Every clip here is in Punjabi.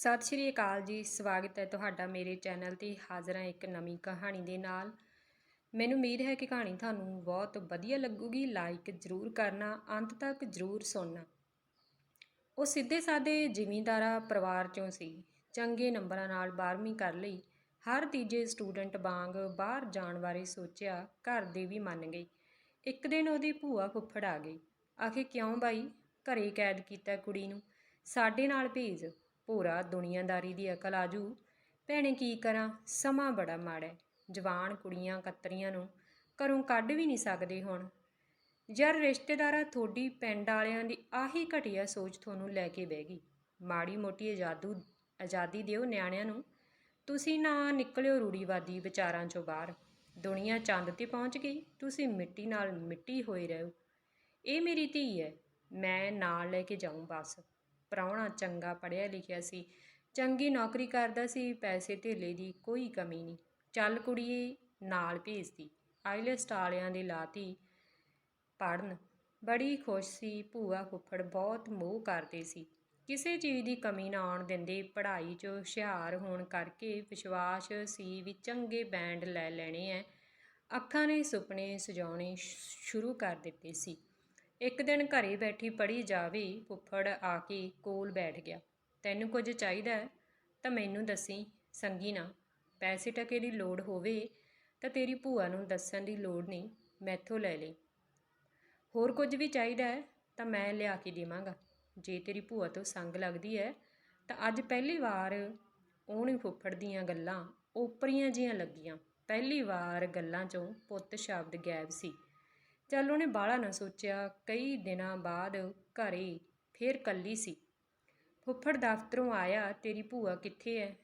ਸਤਿ ਸ਼੍ਰੀ ਅਕਾਲ ਜੀ, ਸਵਾਗਤ ਹੈ ਤੁਹਾਡਾ ਮੇਰੇ ਚੈਨਲ ਤੇ ਹਾਜ਼ਰ ਹਾਂ ਇੱਕ ਨਵੀਂ ਕਹਾਣੀ ਦੇ ਨਾਲ। ਮੈਨੂੰ ਉਮੀਦ ਹੈ ਕਿ ਕਹਾਣੀ ਤੁਹਾਨੂੰ ਬਹੁਤ ਵਧੀਆ ਲੱਗੂਗੀ ਲਾਈਕ ਜ਼ਰੂਰ ਕਰਨਾ, ਅੰਤ ਤੱਕ ਜ਼ਰੂਰ ਸੁਣਨਾ। ਉਹ ਸਿੱਧੇ ਸਾਦੇ ਜ਼ਿਮੀਂਦਾਰਾ ਪਰਿਵਾਰ ਚੋਂ ਸੀ। ਚੰਗੇ ਨੰਬਰਾਂ ਨਾਲ 12ਵੀਂ ਕਰ ਲਈ। ਹਰ ਤੀਜੇ ਸਟੂਡੈਂਟ ਵਾਂਗ ਬਾਹਰ ਜਾਣ ਬਾਰੇ ਸੋਚਿਆ, ਘਰ ਦੇ ਵੀ ਮੰਨ ਗਏ। ਇੱਕ ਦਿਨ ਉਹਦੀ ਭੂਆ ਫੁੱਫੜ ਆ ਗਈ। ਆਖੇ, ਕਿਉਂ ਬਾਈ? ਘਰੇ ਕੈਦ ਕੀਤਾ ਕੁੜੀ ਨੂੰ। ਸਾਡੇ ਨਾਲ ਭੇਜ। ਭੋਰਾ ਦੁਨੀਆਦਾਰੀ ਦੀ ਅਕਲ ਆਜੂ। ਭੈਣੇ ਕੀ ਕਰਾਂ? ਸਮਾਂ ਬੜਾ ਮਾੜਾ ਜਵਾਨ ਕੁੜੀਆਂ ਕਤਰੀਆਂ ਨੂੰ ਘਰੋਂ ਕੱਢ ਵੀ ਨਹੀਂ ਸਕਦੇ ਹੁਣ। ਯਾਰ ਰਿਸ਼ਤੇਦਾਰਾ ਤੁਹਾਡੀ ਪਿੰਡ ਵਾਲਿਆਂ ਦੀ ਆਹੀ ਘਟੀਆ ਸੋਚ ਤੁਹਾਨੂੰ ਲੈ ਕੇ ਬਹਿ ਗਈ। ਮਾੜੀ ਮੋਟੀ ਆਜ਼ਾਦੂ, ਆਜ਼ਾਦੀ ਦਿਓ ਨਿਆਣਿਆਂ ਨੂੰ। ਤੁਸੀਂ ਨਾ ਨਿਕਲਿਓ ਰੂੜੀਵਾਦੀ ਵਿਚਾਰਾਂ ਚੋਂ ਬਾਹਰ। ਦੁਨੀਆ ਚੰਦ ਤੇ ਪਹੁੰਚ ਗਈ। ਤੁਸੀਂ ਮਿੱਟੀ ਨਾਲ ਮਿੱਟੀ ਹੋਏ ਰਹੋ। ਇਹ ਮੇਰੀ ਧੀ ਹੈ। ਮੈਂ ਨਾਲ ਲੈ ਕੇ ਜਾਊਂ ਬਸ। ਪ੍ਰਾਹੁਣਾ ਚੰਗਾ ਪੜ੍ਹਿਆ ਲਿਖਿਆ ਸੀ। ਚੰਗੀ ਨੌਕਰੀ ਕਰਦਾ ਸੀ, ਪੈਸੇ ਧੇਲੇ ਦੀ ਕੋਈ ਕਮੀ ਨਹੀਂ। ਚੱਲ ਕੁੜੀਏ, ਨਾਲ ਭੇਜਦੀ ਆਈਲੈਸਟ ਟਾਲਿਆਂ ਦੀ ਲਾਤੀ ਪੜਨ ਬੜੀ ਖੁਸ਼ ਸੀ, ਭੂਆ ਫੁੱਫੜ ਬਹੁਤ ਮੋਹ ਕਰਦੇ ਸੀ। ਕਿਸੇ ਚੀਜ਼ ਦੀ ਕਮੀ ਨਾ ਆਉਣ ਦਿੰਦੇ, ਪੜ੍ਹਾਈ 'ਚ ਹੁਸ਼ਿਆਰ ਹੋਣ ਕਰਕੇ ਵਿਸ਼ਵਾਸ ਸੀ ਵੀ ਚੰਗੇ ਬੈਂਡ ਲੈ ਲੈਣੇ ਐ। ਅੱਖਾਂ ਨੇ ਸੁਪਨੇ ਸਜਾਉਣੇ ਸ਼ੁਰੂ ਕਰ ਦਿੱਤੇ ਸੀ। ਇੱਕ ਦਿਨ ਘਰੇ ਬੈਠੀ ਪੜੀ ਜਾਵੇ, ਫੁੱਫੜ ਆ ਕੇ ਕੋਲ ਬੈਠ ਗਿਆ। ਤੈਨੂੰ ਕੁਝ ਚਾਹੀਦਾ ਤਾਂ ਮੈਨੂੰ ਦੱਸੀ, ਸੰਗੀ ਨਾ। ਪੈਸੇ ਟਕੇ ਦੀ ਲੋੜ ਹੋਵੇ, ਤਾਂ ਤੇਰੀ ਭੂਆ ਨੂੰ ਦੱਸਣ ਦੀ ਲੋੜ ਨਹੀਂ। ਮੈਥੋਂ ਲੈ ਲਈ। ਹੋਰ ਕੁਝ ਵੀ ਚਾਹੀਦਾ ਹੈ, ਤਾਂ ਮੈਂ ਲਿਆ ਕੇ ਦੇਵਾਂਗਾ। ਜੇ ਤੇਰੀ ਭੂਆ ਤੋਂ ਸੰਗ ਲੱਗਦੀ ਹੈ, ਤਾਂ ਅੱਜ ਪਹਿਲੀ ਵਾਰ ਉਹਨੇ ਫੁੱਫੜ ਦੀਆਂ ਗੱਲਾਂ ਓਪਰੀਆਂ ਜੀਆਂ ਲੱਗੀਆਂ। ਪਹਿਲੀ ਵਾਰ ਗੱਲਾਂ 'ਚੋਂ ਪੁੱਤ ਸ਼ਬਦ ਗਾਇਬ ਸੀ। ਚੱਲ ਉਹਨੇ ਬਾਹਲਾ ਨਾ ਸੋਚਿਆ। ਕਈ ਦਿਨਾਂ ਬਾਅਦ ਘਰੇ ਫੇਰ ਕੱਲੀ ਸੀ। ਫੁੱਫੜ ਦਫ਼ਤਰੋਂ ਆਇਆ, ਤੇਰੀ ਭੂਆ ਕਿੱਥੇ ਹੈ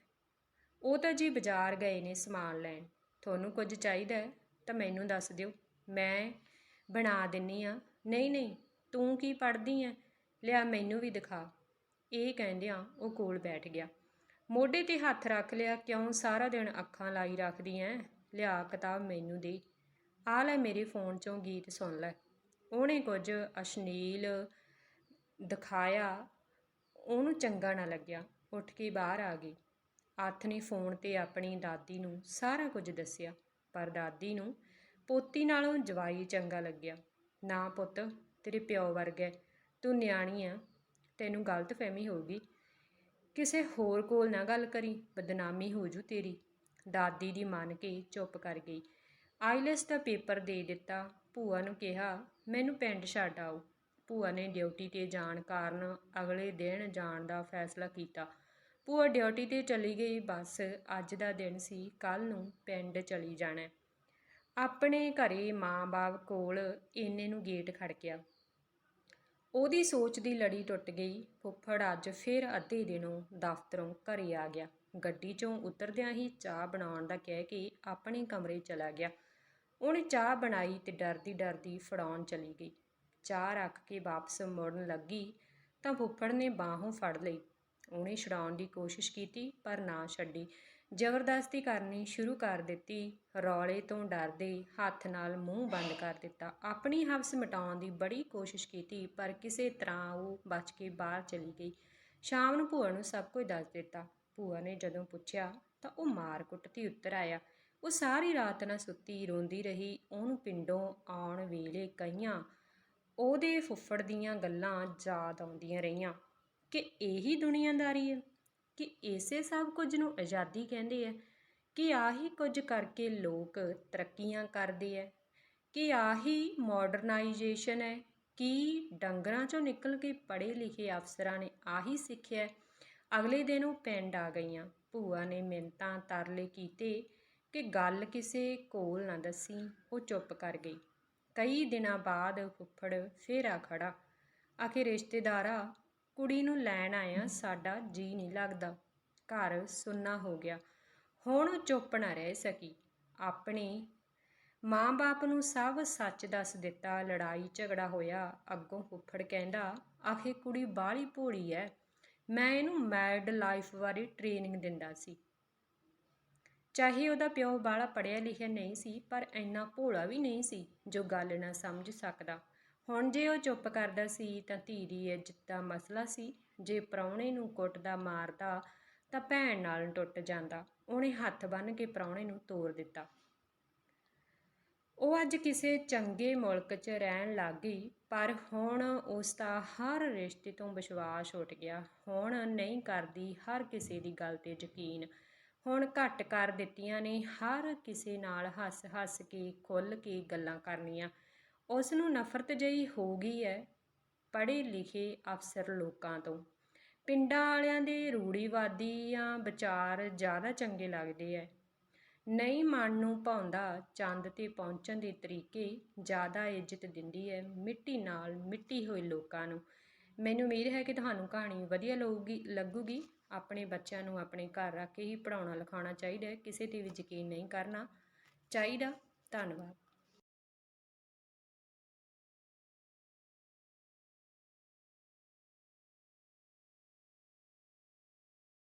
ਉਹ ਤਾਂ ਜੀ ਬਾਜ਼ਾਰ ਗਏ ਨੇ ਸਮਾਨ ਲੈਣ। ਤੁਹਾਨੂੰ ਕੁਝ ਚਾਹੀਦਾ ਤਾਂ ਮੈਨੂੰ ਦੱਸ ਦਿਓ। ਮੈਂ ਬਣਾ ਦਿੰਨੀ ਆ। ਨਹੀਂ ਨਹੀਂ, ਤੂੰ ਕੀ ਪੜ੍ਹਦੀ ਐ? ਲਿਆ ਮੈਨੂੰ ਵੀ ਦਿਖਾ। ਇਹ ਕਹਿੰਦਿਆਂ ਉਹ ਕੋਲ ਬੈਠ ਗਿਆ। ਮੋਢੇ ਤੇ ਹੱਥ ਰੱਖ ਲਿਆ, ਕਿਉਂ ਸਾਰਾ ਦਿਨ ਅੱਖਾਂ ਲਾਈ ਰੱਖਦੀ ਐ? ਲਿਆ ਕਿਤਾਬ ਮੈਨੂੰ ਦੇ। ਆ ਲੈ ਮੇਰੇ ਫੋਨ 'ਚੋਂ ਗੀਤ ਸੁਣ ਲੈ। ਉਹਨੇ ਕੁਝ ਅਸ਼ਨੀਲ ਦਿਖਾਇਆ, ਉਹਨੂੰ ਚੰਗਾ ਨਾ ਲੱਗਿਆ। ਉੱਠ ਕੇ ਬਾਹਰ ਆ ਗਈ। ਅੱਥ ਨੇ ਫੋਨ ਤੇ ਆਪਣੀ ਦਾਦੀ ਨੂੰ ਸਾਰਾ ਕੁਝ ਦੱਸਿਆ, ਪਰ ਦਾਦੀ ਨੂੰ ਪੋਤੀ ਨਾਲੋਂ ਜਵਾਈ ਚੰਗਾ ਲੱਗਿਆ। ਨਾ ਪੁੱਤ, ਤੇਰੇ ਪਿਓ ਵਰਗਾ ਤੂੰ ਨਿਆਣੀ ਆ। ਤੈਨੂੰ ਗਲਤ ਫਹਿਮੀ ਹੋਊਗੀ ਕਿਸੇ ਹੋਰ ਕੋਲ ਨਾ ਗੱਲ ਕਰੀ। ਬਦਨਾਮੀ ਹੋ ਜੂ ਤੇਰੀ। ਦਾਦੀ ਦੀ ਮੰਨ ਕੇ ਚੁੱਪ ਕਰ ਗਈ। ਆਈਲੈਸ ਦਾ ਪੇਪਰ ਦੇ ਦਿੱਤਾ। ਭੂਆ ਨੂੰ ਕਿਹਾ, ਮੈਨੂੰ ਪਿੰਡ ਛੱਡ ਆਓ। ਭੂਆ ਨੇ ਡਿਊਟੀ ਤੇ ਜਾਣ ਕਾਰਨ ਅਗਲੇ ਦਿਨ ਜਾਣ ਦਾ ਫੈਸਲਾ ਕੀਤਾ। ਭੂਆ ਡਿਊਟੀ ਤੇ ਚਲੀ ਗਈ। ਬਸ ਅੱਜ ਦਾ ਦਿਨ ਸੀ। ਕੱਲ ਨੂੰ ਪਿੰਡ ਚਲੀ ਜਾਣਾ। ਆਪਣੇ ਘਰੇ ਮਾਂ-ਬਾਪ ਕੋਲ ਇੰਨੇ ਨੂੰ ਗੇਟ ਖੜਕਿਆ। ਉਹਦੀ ਸੋਚ ਦੀ ਲੜੀ ਟੁੱਟ ਗਈ। ਫੁੱਫੜ ਅੱਜ ਫਿਰ ਅੱਧੇ ਦਿਨੋਂ ਦਫ਼ਤਰੋਂ ਘਰੇ ਆ ਗਿਆ। ਗੱਡੀ 'ਚੋਂ ਉਤਰਦਿਆਂ ਹੀ ਚਾਹ ਬਣਾਉਣ ਦਾ ਕਹਿ ਕੇ ਆਪਣੇ ਕਮਰੇ ਚਲਾ ਗਿਆ। ਉਹਨੇ ਚਾਹ ਬਣਾਈ ਤੇ ਡਰਦੀ ਡਰਦੀ ਫੜਾਉਣ ਚਲੀ ਗਈ। ਚਾਹ ਰੱਖ ਕੇ ਵਾਪਸ ਮੁੜਨ ਲੱਗੀ ਤਾਂ ਫੁੱਫੜ ਨੇ ਬਾਹੋਂ ਫੜ ਲਈ। ਉਹਨੇ ਛਡਾਉਣ ਦੀ ਕੋਸ਼ਿਸ਼ ਕੀਤੀ ਪਰ ਨਾ ਛੱਡੀ। ਜ਼ਬਰਦਸਤੀ ਕਰਨੀ ਸ਼ੁਰੂ ਕਰ ਦਿੱਤੀ। ਰੌਲੇ ਤੋਂ ਡਰਦੇ ਹੱਥ ਨਾਲ ਮੂੰਹ ਬੰਦ ਕਰ ਦਿੱਤਾ। ਆਪਣੀ ਹਵਸ ਮਿਟਾਉਣ ਦੀ ਬੜੀ ਕੋਸ਼ਿਸ਼ ਕੀਤੀ ਪਰ ਕਿਸੇ ਤਰ੍ਹਾਂ ਉਹ ਬਚ ਕੇ ਬਾਹਰ ਚਲੀ ਗਈ। ਸ਼ਾਮ ਨੂੰ ਭੂਆ ਨੂੰ ਸਭ ਕੁਝ ਦੱਸ ਦਿੱਤਾ। ਭੂਆ ਨੇ ਜਦੋਂ ਪੁੱਛਿਆ ਤਾਂ ਉਹ ਮਾਰ ਕੁੱਟਤੀ ਉੱਤਰ ਆਇਆ। ਉਹ ਸਾਰੀ ਰਾਤ ਨਾ ਸੁੱਤੀ ਰੋਂਦੀ ਰਹੀ। ਉਹਨੂੰ ਪਿੰਡੋਂ ਆਉਣ ਵੇਲੇ ਕਈਆਂ ਉਹਦੇ ਫੁੱਫੜ ਦੀਆਂ ਗੱਲਾਂ ਯਾਦ ਆਉਂਦੀਆਂ ਰਹੀਆਂ ਕਿ ਇਹੀ ਦੁਨੀਆਦਾਰੀ ਹੈ, ਕਿ ਇਸੇ ਸਭ ਕੁਝ ਨੂੰ ਆਜ਼ਾਦੀ ਕਹਿੰਦੇ ਆ, ਕਿ ਆਹੀ ਕੁਝ ਕਰਕੇ ਲੋਕ ਤਰੱਕੀਆਂ ਕਰਦੇ ਆ, ਕਿ ਆਹੀ ਮਾਡਰਨਾਈਜੇਸ਼ਨ ਹੈ, ਕਿ ਡੰਗਰਾਂ ਚੋਂ ਨਿਕਲ ਕੇ ਪੜ੍ਹੇ ਲਿਖੇ ਅਫਸਰਾਂ ਨੇ ਆਹੀ ਸਿੱਖਿਆ। ਅਗਲੇ ਦਿਨ ਉਹ ਪਿੰਡ ਆ ਗਈਆਂ। ਭੂਆ ਨੇ ਮਿੰਤਾਂ ਤਰਲੇ ਕੀਤੇ। ਕਿ ਗੱਲ ਕਿਸੇ ਕੋਲ ਨਾ ਦੱਸੀ, ਉਹ ਚੁੱਪ ਕਰ ਗਈ। ਕਈ ਦਿਨਾਂ ਬਾਅਦ ਫੁੱਫੜ ਫੇਰ ਆ ਖੜਾ ਆਖੇ ਰਿਸ਼ਤੇਦਾਰਾ, ਕੁੜੀ ਨੂੰ ਲੈਣ ਆਇਆ ਸਾਡਾ ਜੀ ਨਹੀਂ ਲੱਗਦਾ। ਘਰ ਸੁੰਨਾ ਹੋ ਗਿਆ। ਹੁਣ ਉਹ ਚੁੱਪ ਨਾ ਰਹਿ ਸਕੀ। ਆਪਣੇ ਮਾਂ-ਬਾਪ ਨੂੰ ਸਭ ਸੱਚ ਦੱਸ ਦਿੱਤਾ, ਲੜਾਈ ਝਗੜਾ ਹੋਇਆ। ਅੱਗੋਂ ਫੁੱਫੜ ਕਹਿੰਦਾ, ਆਖੇ ਕੁੜੀ ਬਾਹਲੀ ਭੋਲੀ ਐ। ਮੈਂ ਇਹਨੂੰ ਮੈਡ ਲਾਈਫ ਬਾਰੇ ਟ੍ਰੇਨਿੰਗ ਦਿੰਦਾ ਸੀ। ਚਾਹੇ ਉਹਦਾ ਪਿਓ ਬਾਹਲਾ ਪੜਿਆ ਲਿਖਿਆ ਨਹੀਂ ਸੀ, ਪਰ ਇੰਨਾ ਭੋਲਾ ਵੀ ਨਹੀਂ ਸੀ ਜੋ ਗੱਲ ਨਾ ਸਮਝ ਸਕਦਾ। ਹੁਣ ਜੇ ਉਹ ਚੁੱਪ ਕਰਦਾ ਸੀ ਤਾਂ ਧੀ ਦੀ ਇੱਜ਼ਤ ਦਾ ਮਸਲਾ ਸੀ। ਜੇ ਪ੍ਰਾਹੁਣੇ ਨੂੰ ਕੁੱਟਦਾ ਮਾਰਦਾ ਤਾਂ ਭੈਣ ਨਾਲ ਟੁੱਟ ਜਾਂਦਾ। ਉਹਨੇ ਹੱਥ ਬੰਨ੍ਹ ਕੇ ਪ੍ਰਾਹੁਣੇ ਨੂੰ ਤੋਰ ਦਿੱਤਾ। ਉਹ ਅੱਜ ਕਿਸੇ ਚੰਗੇ ਮੁਲਕ 'ਚ ਰਹਿਣ ਲੱਗ ਗਈ, ਪਰ ਹੁਣ ਉਸ ਦਾ ਹਰ ਰਿਸ਼ਤੇ ਤੋਂ ਵਿਸ਼ਵਾਸ ਉੱਠ ਗਿਆ। ਹੁਣ ਨਹੀਂ ਕਰਦੀ ਹਰ ਕਿਸੇ ਦੀ ਗੱਲ ਤੇ ਯਕੀਨ। ਹੁਣ ਘੱਟ ਕਰ ਦਿੱਤੀਆਂ ਨੇ, ਹਰ ਕਿਸੇ ਨਾਲ ਹੱਸ-ਹੱਸ ਕੇ ਖੁੱਲ੍ਹ ਕੇ ਗੱਲਾਂ ਕਰਨੀਆਂ। ਉਸ ਨੂੰ ਨਫ਼ਰਤ ਜਿਹੀ ਹੋ ਗਈ ਹੈ ਪੜ੍ਹੇ ਲਿਖੇ ਅਫਸਰ ਲੋਕਾਂ ਤੋਂ। ਪਿੰਡਾਂ ਵਾਲਿਆਂ ਦੇ ਰੂੜੀਵਾਦੀਆਂ ਵਿਚਾਰ ਜ਼ਿਆਦਾ ਚੰਗੇ ਲੱਗਦੇ ਐ। ਨਹੀਂ ਮਨ ਨੂੰ ਭਾਉਂਦਾ, ਚੰਦ ਤੇ ਪਹੁੰਚਣ ਦੇ ਤਰੀਕੇ ਜ਼ਿਆਦਾ ਇੱਜ਼ਤ ਦਿੰਦੀ ਹੈ ਮਿੱਟੀ ਨਾਲ ਮਿੱਟੀ ਹੋਏ ਲੋਕਾਂ ਨੂੰ। ਮੈਨੂੰ ਉਮੀਦ ਹੈ ਕਿ ਤੁਹਾਨੂੰ ਕਹਾਣੀ ਵਧੀਆ ਲੱਗੂਗੀ ਲੱਗੂਗੀ। ਆਪਣੇ ਬੱਚਿਆਂ ਨੂੰ ਆਪਣੇ ਘਰ ਰੱਖ ਕੇ ਹੀ ਪੜਾਉਣਾ ਲਿਖਾਉਣਾ ਚਾਹੀਦਾ ਹੈ। ਕਿਸੇ ਤੇ ਵੀ ਯਕੀਨ ਨਹੀਂ ਕਰਨਾ ਚਾਹੀਦਾ। ਧੰਨਵਾਦ।